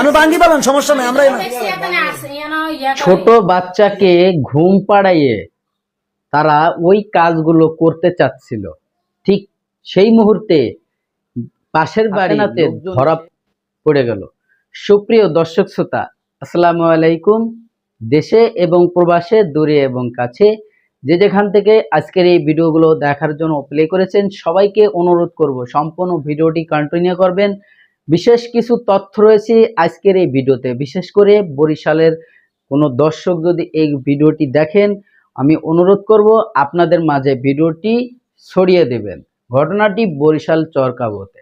আমি বাঙ্গি পাবেন সমস্যা নাই আমরা। ছোট বাচ্চাকে ঘুম পাড়াইয়ে তারা ওই কাজগুলো করতে চাচ্ছিল। ঠিক সেই মুহূর্তে পাশের বাড়িতে ধরা পড়ে গেল। সুপ্রিয় দর্শক শ্রোতা আসসালামু আলাইকুম। দেশে এবং প্রবাসে দূরে এবং কাছে যে যেখান থেকে আজকের এই ভিডিওগুলো দেখার জন্য প্লে করেছেন, সবাইকে অনুরোধ করব সম্পূর্ণ ভিডিওটি কন্টিনিউ করবেন। বিশেষ কিছু তথ্য রয়েছে আজকের এই ভিডিওতে। বিশেষ করে বরিশালের কোনো দর্শক যদি এই ভিডিওটি দেখেন, আমি অনুরোধ করব আপনাদের মাঝে ভিডিওটি ছড়িয়ে দেবেন। ঘটনাটি বরিশাল চরকাবতে।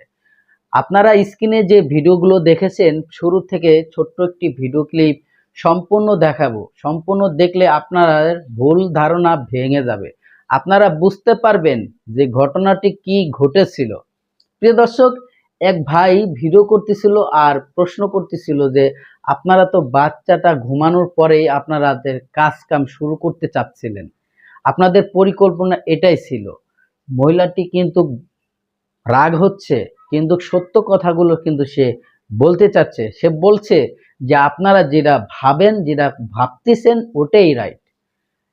আপনারা স্ক্রিনে যে ভিডিওগুলো দেখেছেন, শুরু থেকে ছোট্ট একটি ভিডিও ক্লিপ সম্পূর্ণ দেখাবো। সম্পূর্ণ দেখলে আপনার ভুল ধারণা ভেঙে যাবে। আপনারা বুঝতে পারবেন যে ঘটনাটি কি ঘটেছিল। প্রিয় দর্শক, এক ভাই ভিডিও করতেছিল আর প্রশ্ন করতেছিল যে, আপনারা তো বাচ্চাটা ঘুমানোর পরেই আপনাদের কাজ কাম শুরু করতে চাচ্ছিলেন। আপনাদের পরিকল্পনা এটাই ছিল। মহিলাটি কিন্তু রাগ হচ্ছে, কিন্তু সত্য কথাগুলো কিন্তু সে বলতে চাচ্ছে, সে বলছে যে আপনারা যেটা ভাবেন, যেটা ভাবতেছেন, ওটাই রাইট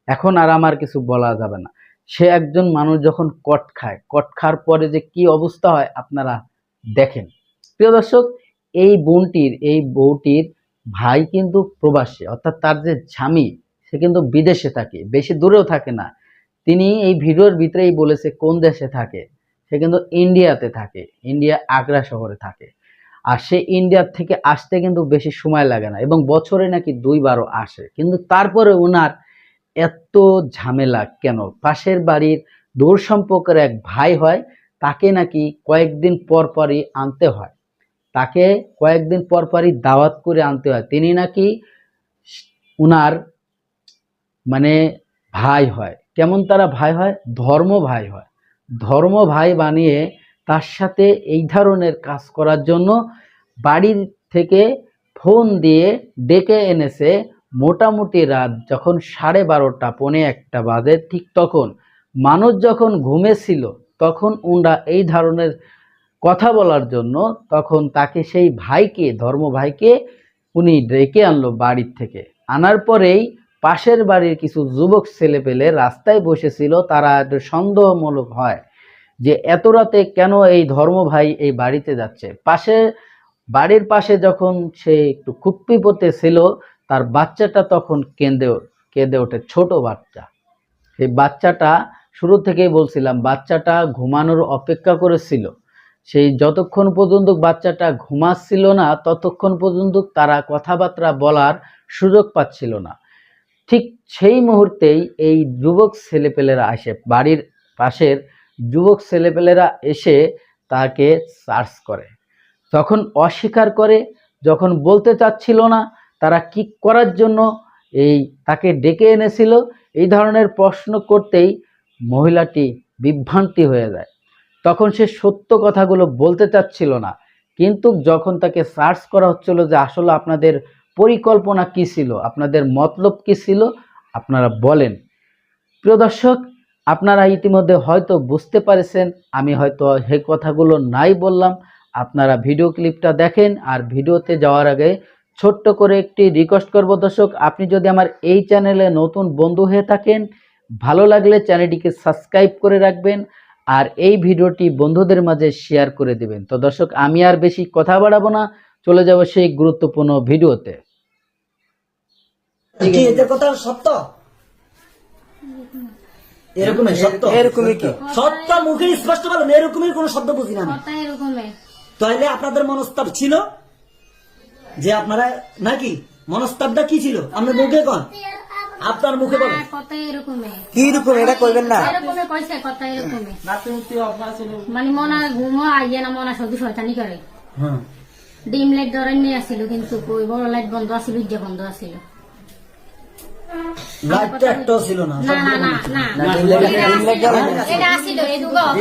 এখন আর আমার কিছু বলা যাবে না। সে একজন মানুষ যখন কট খায়, কট খাওয়ার পরে যে কি অবস্থা হয় আপনারা দেখেন। প্রিয় দর্শক, এই বোনটির, এই বউটির ভাই কিন্তু প্রবাসী, অর্থাৎ তার যে স্বামী, সে কিন্তু বিদেশে থাকে, বেশি দূরেও থাকে না। তিনি এই ভিডিওর ভিতরেই বলেছে কোন দেশে থাকে, সে কিন্তু ইন্ডিয়াতে থাকে, ইন্ডিয়া আগ্রা শহরে থাকে। আর সে ইন্ডিয়ার থেকে আসতে কিন্তু বেশি সময় লাগে না এবং বছরে নাকি দুইবারও আসে। কিন্তু তারপরে ওনার এত ঝামেলা কেন? পাশের বাড়ির দূর সম্পর্কের এক ভাই হয়, তাকে নাকি কয়েকদিন পর পরই আনতে হয়। তাকে কয়েকদিন পর পরই দাওয়াত করে আনতে হয়। তিনি নাকি উনার মানে ভাই হয়। কেমন তারা ভাই হয়? ধর্ম ভাই হয়। ধর্ম ভাই বানিয়ে তার সাথে এই ধরনের কাজ করার জন্য বাড়ির থেকে ফোন দিয়ে ডেকে এনেছে মোটামুটি রাত যখন সাড়ে বারোটা, পৌনে একটা বাজে ঠিক তখন। মানুষ যখন ঘুমেছিল, তখন উনরা এই ধরনের কথা বলার জন্য তখন তাকে সেই ভাইকে, ধর্ম ভাইকে উনি ডেকে আনলো বাড়ির থেকে। আনার পরেই পাশের বাড়ির কিছু যুবক ছেলে পেলে রাস্তায় বসেছিল, তারা সন্দেহমূলক হয়। যে এত রাতে কেন এই ধর্ম ভাই এই বাড়িতে যাচ্ছে? পাশে, বাড়ির পাশে যখন সে একটু খুপ্পি পড়তে ছিল, তার বাচ্চাটা তখন কেঁদে কেঁদে ওঠে, ছোট বাচ্চা। সেই বাচ্চাটা, শুরু থেকেই বলছিলাম, বাচ্চাটা ঘুমানোর অপেক্ষা করেছিল। সেই যতক্ষণ পর্যন্ত বাচ্চাটা ঘুমাচ্ছিল না, ততক্ষণ পর্যন্ত তারা কথাবার্তা বলার সুযোগ পাচ্ছিল না। ঠিক সেই মুহূর্তেই এই যুবক ছেলেপেলেরা আসে, বাড়ির পাশের যুবক ছেলেপেলেরা এসে তাকে সার্চ করে। তখন অস্বীকার করে, যখন বলতে চাচ্ছিল না, তারা কি করার জন্য এই তাকে ডেকে এনেছিল, এই ধরনের প্রশ্ন করতেই মহিলাটি বিভ্রান্তি হয়ে যায়। তখন সে সত্য কথাগুলো বলতে চাচ্ছিল না, কিন্তু যখন তাকে সার্চ করা হচ্ছিল যে আসলে আপনাদের পরিকল্পনা কি ছিল, আপনাদের মতলব কি ছিল, আপনারা বলেন। প্রিয় দর্শক আপনারা ইতিমধ্যে হয়তো বুঝতে পারেছেন, আমি হয়তো সেই কথাগুলো নাই বললাম। আপনারা ভিডিও ক্লিপটা দেখেন আর ভিডিওতে যাওয়ার আগে ছোট্ট করে একটি রিকোয়েস্ট করব দর্শক, আপনি যদি আমার এই চ্যানেলে নতুন বন্ধু হয়ে থাকেন, ভালো লাগলে চ্যানেলটিকে সাবস্ক্রাইব করে রাখবেন আর এই ভিডিওটি বন্ধুদের মাঝে শেয়ার করে দিবেন। তো দর্শক, আমি আর বেশি কথা বাড়াবো না, চলে যাব সেই গুরুত্বপূর্ণ ভিডিওতে। কথা সত্য? এরকমই সত্য? এরকমই কি? সত্য। মুখে স্পষ্ট বলেন এরকমই কোন শব্দ বুঝি না আপনাদের মনস্তাপ ছিল? যে আপনারা নাকি? মনস্তাপটা কি ছিল? আপনার মুখে কন? আপনার মুখে বলেন। কি রকম? এটা কইবেন না। এরকমই কইছে কথা এরকমই। মানে মনা ঘুমো আইয়া না মনা শুধু শয়তানি করে। হ্যাঁ। ডিম লাইট ধরে নিয়ে আসছিল কিন্তু কই বড় লাইট বন্ধ আছিল ইজ্জা বন্ধ আছিল। লাইটটা একটাও ছিল না না না না না। এটা এই দুগো অফ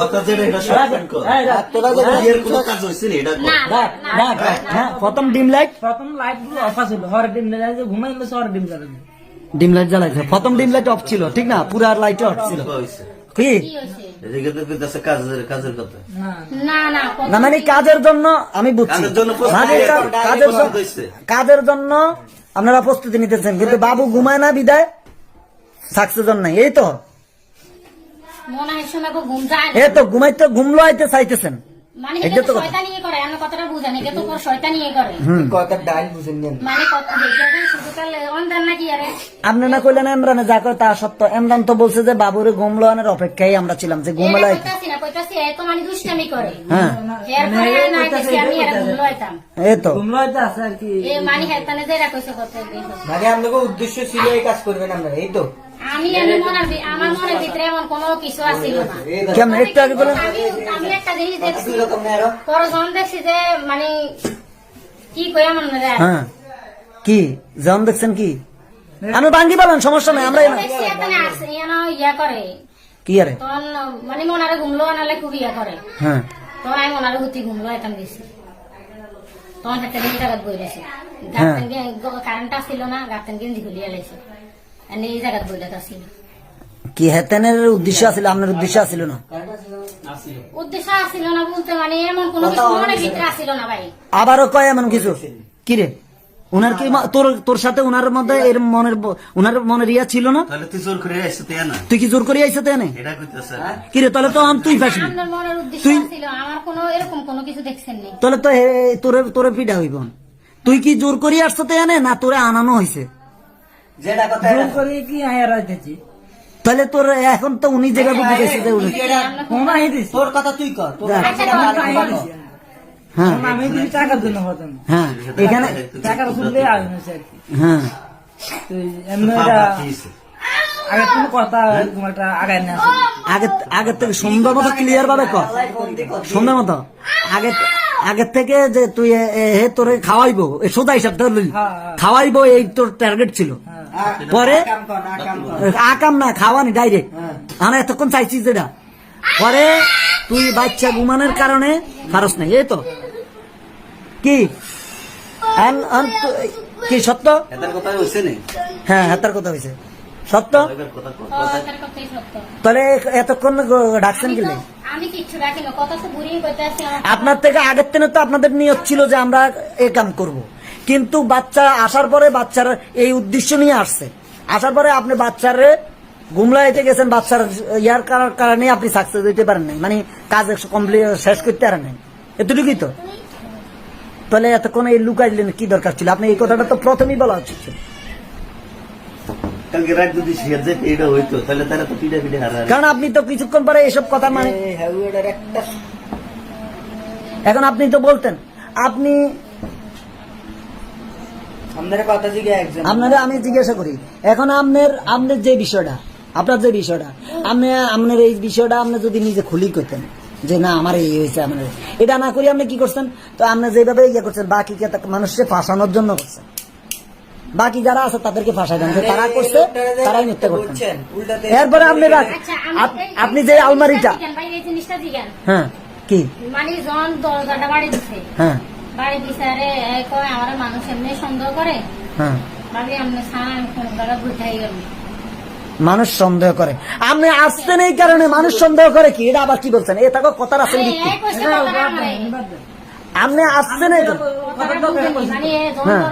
কথা যেটা এটা সত্যায়ন কর। তোরা যে বিয়ের কোনো কাজ হয়েছিল এটা। না হ্যাঁ প্রথম ডিম লাইট? প্রথম লাইটগুলো অফ আছিল হর ডিম জ্বালাইছে ঘুমাই গেছে হর ডিম জ্বালাইছে ডিম লাইট জ্বালাইছে প্রথম ডিম লাইট অফ ছিল ঠিক না? পুরা লাইট অফ ছিল। কি? না। মানে কাজের জন্য আমি বুঝছি। কাজের জন্য আপনারা প্রস্তুতি নিতেছেন কিন্তু বাবু ঘুমায় না বিদায়? সাকসেজন নাই এই তো। এই তো ঘুমাইতে ঘুমলো আইতে চাইতেছেন। মানে এটা এটা তো তো শয়তানি করে আমার কথাটা বুঝেন এটা তো শয়তানি করে। হুম। মানে কত দেখে শুধু কাল অন্ধার নাকি আরে? আপনি না কইলেন এমরানে যা কয় তা সত্য। এমরান তো বলছে যে বাবুরে ঘুমলো আনার অপেক্ষায় আমরা ছিলাম যে মানে দুষ্টামি করে। হ্যাঁ। মানে মানে উদ্দেশ্য ছিল এই কাজ করবেন আমরা এই তো। আমি এমনি মনের ভি- আমার মনের ভিতরে এমন কোনো কিছু আসছিল না। কেমন? একটু আগে বলেন আমি আমি একটা জিনিস দেখছি। না আরও। পরে যখন দেখছি যে মানে কি কই আমার মনে হ্যাঁ। কি? জন দেখছেন কি? আমি বাঙ্গি বলেন সমস্যা নাই আমরা এখানে ইয়া করে। কি আরে? তখন মানে মনারে ঘুমলো আনালে খুব ইয়া করে। হ্যাঁ। তখন আমি মনারে হুতি ঘুমলো দিছি। তখন একটা দিন জায়গাত বই লেছে গার্তেন কারেন্ট আসছিল না গার্তেন খুলিয়া লেছে এনে এই বইলে কি হেতেনের উদ্দেশ্য আছিল? আপনার উদ্দেশ্য আছিল না? উদ্দেশ্য না বলতে মানে এমন কোনো কিছু মনের ভিতরে না ভাই। আবারও কয় এমন কিছু? কি রে? উনার কি তোর তোর সাথে উনার মধ্যে এর মনের উনার মনের ইয়া ছিল না? তাহলে তুই জোর করে আসছে তাই না তুই কি জোর করে আইসে তো এনে? এটা কইতাছে। কি রে তাহলে তো আম- তুই আপনার মনের উদ্দেশ্য ছিল আমার কোনো এরকম কোনো কিছু দেখছেন নি তাহলে তো তোরে তোরে পিঠা হইব তুই কি জোর করি আসছো তো না তোরে আনানো হয়েছে যেটা কথা করে কি আয়া রাইতেছি? তাহলে তোর এখন তো উনি যেভাবে বুঝেছে যে উনি ফোন আই দিছি তোর কথা তুই কর তোর যা। আচ্ছা, হ্যাঁ। টাকার জন্য হ্যাঁ। এখানে টাকার শুনলে আসবে সে হ্যাঁ। আগের থেকে সুন্দর মতো ক্লিয়ার ভাবে কর। সুন্দর মতো আগে আগের থেকে যে তুই হে তোরে খাওয়াইবো এ সোজা হিসাব ধরলি হ্যাঁ, হ্যাঁ। খাওয়াইবো এই তোর টার্গেট ছিল পরে কাম কর না কাম কর আকাম না খাওয়ানি ডাইরেক্ট আমরা এতক্ষণ চাইছি যেটা পরে তুই বাচ্চা ঘুমানোর কারণে ফারস নাই এই তো কি আন- আন- কি সত্য এটার কথা হইছে নি হ্যাঁ হাতার কথা হয়েছে তাহলে এতক্ষণ ডাকছেন কি আপনার থেকে আগের থেকে তো আপনাদের নিয়ত ছিল যে আমরা এ কাম করব। কিন্তু বাচ্চা আসার পরে বাচ্চার এই উদ্দেশ্য নিয়ে আসছে। আসার পরে আপনি বাচ্চারে গুমলাইতে গেছেন, বাচ্চার ইয়ার কার- কারণে আপনি সাকসেস দিতে পারেন নাই। মানে কাজ কমপ্লিট শেষ করতে পারেন নাই। এতটুকুই তো? তাহলে এতক্ষণ এই লুকাইলেন কি দরকার ছিল? আপনি এই কথাটা তো প্রথমেই বলা উচিত ছিল। কালকে রাত যদি শেয়ার যেতে এটা হইতো তাহলে তারা তো পিঠা পিঠা হারা কারণ আপনি তো কিছুক্ষণ পরে এইসব কথা মানে একটা এখন আপনি তো বলতেন আপনি আপনার কথা একজন। আপনারা আমি জিজ্ঞাসা করি এখন আপনার আপনার যে বিষয়টা আপনার যে বিষয়টা আপনি আপনার এই বিষয়টা আপনি যদি নিজে খুলি করতেন যে না আমার এই হয়েছে আমার এই- এটা না করি আপনি কি করছেন? তো আপনি যেভাবে ইয়ে করছেন বাকি মানুষকে ফাঁসানোর জন্য করছেন। বাকি যারা আছে তাদেরকে ফাঁসাই দেন। তারা করছে তারাই মিথ্যে করছেন এরপরে আপনি রাখ- আচ্ছা আপনি যে আলমারিটা। হ্যাঁ কি? মানে জন দরজাটা বাড়ি দিছে। হ্যাঁ। বাড়ি দিছে কয় আমার মানুষ এমনি সন্দেহ করে। হ্যাঁ। ভাবি বুঝাই গেল। মানুষ সন্দেহ করে। আপনি আসছেন এই কারণে মানুষ সন্দেহ করে কি? এটা আবার কি বলছেন? এ তাকে কথার আছে আপনি আসছেন মানে জন হ্যাঁ।